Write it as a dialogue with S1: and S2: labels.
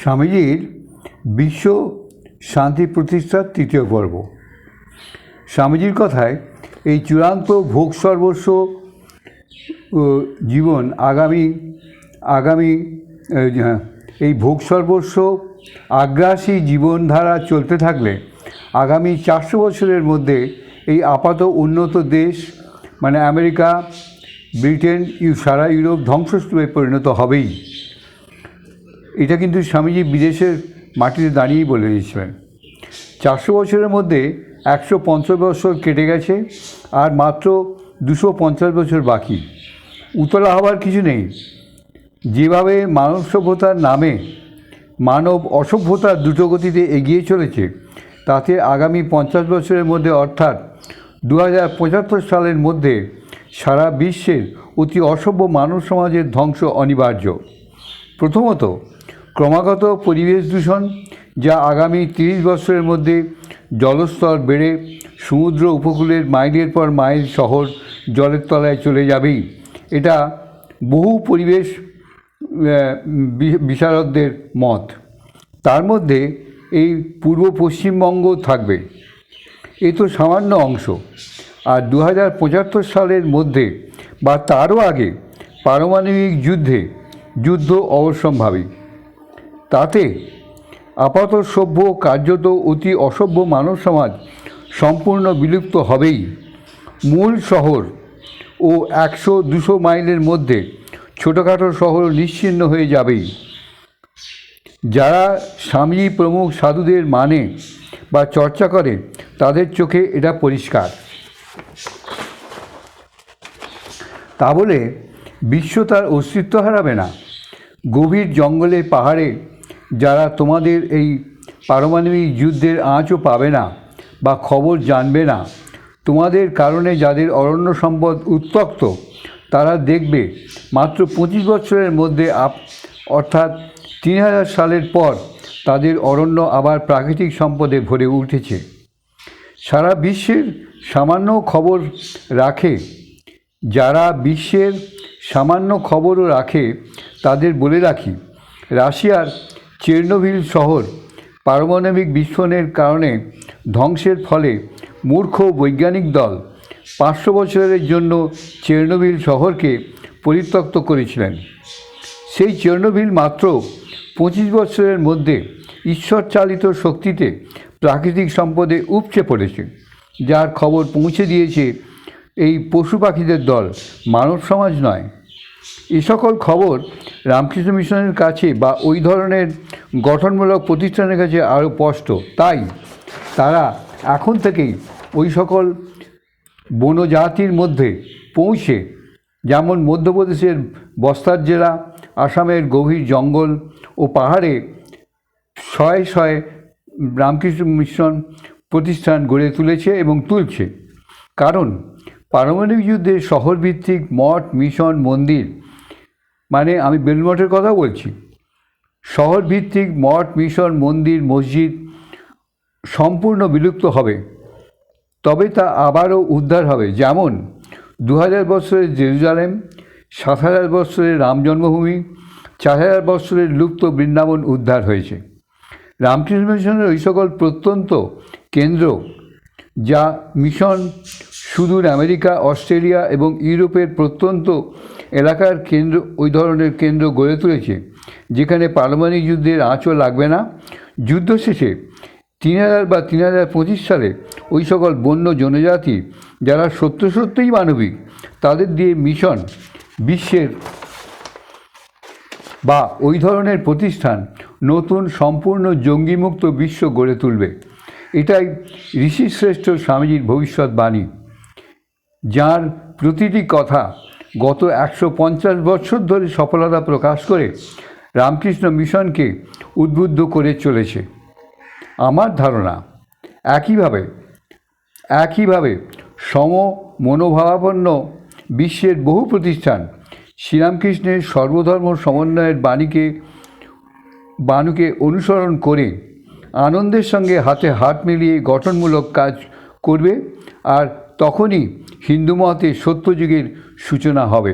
S1: স্বামীজির বিশ্ব শান্তি প্রতিষ্ঠার তৃতীয় পর্ব। স্বামীজির কথায় এই চূড়ান্ত ভোগ সর্বস্ব জীবন আগামী আগামী হ্যাঁ, এই ভোগ সর্বস্ব আগ্রাসী জীবনধারা চলতে থাকলে আগামী চারশো বছরের মধ্যে এই আপাত উন্নত দেশ মানে আমেরিকা ব্রিটেন ইউ সারা ইউরোপ ধ্বংসস্তূপে পরিণত হবেই। এটা কিন্তু স্বামীজি বিদেশের মাটিতে দাঁড়িয়েই বলে দিয়েছিলেন। চারশো বছরের মধ্যে একশো পঞ্চাশ বছর কেটে গেছে আর মাত্র দুশো পঞ্চাশ বছর বাকি। উতলা হবার কিছু নেই। যেভাবে মানব সভ্যতার নামে মানব অসভ্যতার দ্রুতগতিতে এগিয়ে চলেছে, তাতে আগামী পঞ্চাশ বছরের মধ্যে অর্থাৎ দু হাজার পঁচাত্তর সালের মধ্যে সারা বিশ্বের অতি অসভ্য মানব সমাজের ধ্বংস অনিবার্য। প্রথমত ক্রমাগত পরিবেশ দূষণ, যা আগামী তিরিশ বছরের মধ্যে জলস্তর বেড়ে সমুদ্র উপকূলের মাইলের পর মাইল শহর জলের তলায় চলে যাবেই। এটা বহু পরিবেশ বিশারদদের মত। তার মধ্যে এই পূর্ব পশ্চিমবঙ্গ থাকবে। এ তো সামান্য অংশ। আর দু হাজার পঁচাত্তর সালের মধ্যে বা তারও আগে পারমাণবিক যুদ্ধে যুদ্ধ অবশ্যম্ভাবী। তাতে আপাত সভ্য কার্যত অতি অসভ্য মানব সমাজ সম্পূর্ণ বিলুপ্ত হবেই। মূল শহর ও একশো দুশো মাইলের মধ্যে ছোটোখাটো শহর নিশ্চিন্ন হয়ে যাবেই। যারা স্বামী প্রমুখ সাধুদের মানে বা চর্চা করে, তাদের চোখে এটা পরিষ্কার। তা বলে বিশ্ব তার অস্তিত্ব হারাবে না। গভীর জঙ্গলে পাহাড়ে যারা তোমাদের এই পারমাণবিক যুদ্ধের আঁচও পাবে না বা খবর জানবে না, তোমাদের কারণে যাদের অরণ্য সম্পদ উত্তক্ত তারা দেখবে মাত্র পঁচিশ বছরের মধ্যে আপ অর্থাৎ তিন হাজার সালের পর তাদের অরণ্য আবার প্রাকৃতিক সম্পদে ভরে উঠেছে। সারা বিশ্বের সামান্য খবর রাখে, যারা বিশ্বের সামান্য খবরও রাখে, তাদের বলে রাখি, রাশিয়ার চেরনোভিল শহর পারমাণবিক বিস্ফোরণের কারণে ধ্বংসের ফলে মূর্খ বৈজ্ঞানিক দল পাঁচশো বছরের জন্য চেরনোভিল শহরকে পরিত্যক্ত করেছিলেন। সেই চেরনোভিল মাত্র পঁচিশ বছরের মধ্যে ঈশ্বর চালিত শক্তিতে প্রাকৃতিক সম্পদে উপচে পড়েছে, যার খবর পৌঁছে দিয়েছে এই পশু পাখিদের দল, মানব সমাজ নয়। এই সকল খবর রামকৃষ্ণ মিশনের কাছে বা ওই ধরনের গঠনমূলক প্রতিষ্ঠানের কাছে আরও স্পষ্ট। তাই তারা এখন থেকেই ওই সকল বনজাতির মধ্যে পৌঁছে, যেমন মধ্যপ্রদেশের বস্তার জেলা, আসামের গভীর জঙ্গল ও পাহাড়ে শয়ে শয়ে রামকৃষ্ণ মিশন প্রতিষ্ঠান গড়ে তুলেছে এবং তুলছে। কারণ পারমাণবিক যুদ্ধে শহরভিত্তিক মঠ, মিশন, মন্দির মানে আমি বেলমঠের কথা বলছি। শহরভিত্তিক মঠ, মিশন, মন্দির, মসজিদ সম্পূর্ণ বিলুপ্ত হবে। তবে তা আবারও উদ্ধার হবে। যেমন দু হাজার বছরের জেরুজালেম সাত হাজার বছরের রাম জন্মভূমি চার হাজার বছরের লুপ্ত বৃন্দাবন উদ্ধার হয়েছে। রামকৃষ্ণ মিশনের ওই সকল প্রত্যন্ত কেন্দ্র যা মিশন সুদূর আমেরিকা, অস্ট্রেলিয়া এবং ইউরোপের প্রত্যন্ত এলাকার কেন্দ্র, ওই ধরনের কেন্দ্র গড়ে তুলেছে, যেখানে পারমাণবিক যুদ্ধের আঁচও লাগবে না। যুদ্ধ শেষে তিন হাজার বা তিন হাজার পঁচিশ সালে ওই সকল বন্য জনজাতি, যারা সত্য সত্যই মানবিক, তাদের দিয়ে মিশন বিশ্বের বা ওই ধরনের প্রতিষ্ঠান নতুন সম্পূর্ণ জঙ্গিমুক্ত বিশ্ব গড়ে তুলবে। এটাই ঋষিশ্রেষ্ঠ স্বামীজির ভবিষ্যৎবাণী যার প্রতিটি কথা গত একশো পঞ্চাশ বছর ধরে সফলতা প্রকাশ করে রামকৃষ্ণ মিশনকে উদ্বুদ্ধ করে চলেছে। আমার ধারণা একইভাবে একইভাবে সম মনোভাবাপন্ন বিশ্বের বহু প্রতিষ্ঠান শ্রীরামকৃষ্ণের সর্বধর্ম সমন্বয়ের বাণীকে বাণীকে অনুসরণ করে আনন্দের সঙ্গে হাতে হাত মিলিয়ে গঠনমূলক কাজ করবে আর তখনই হিন্দু মতে সত্যযুগের সূচনা হবে।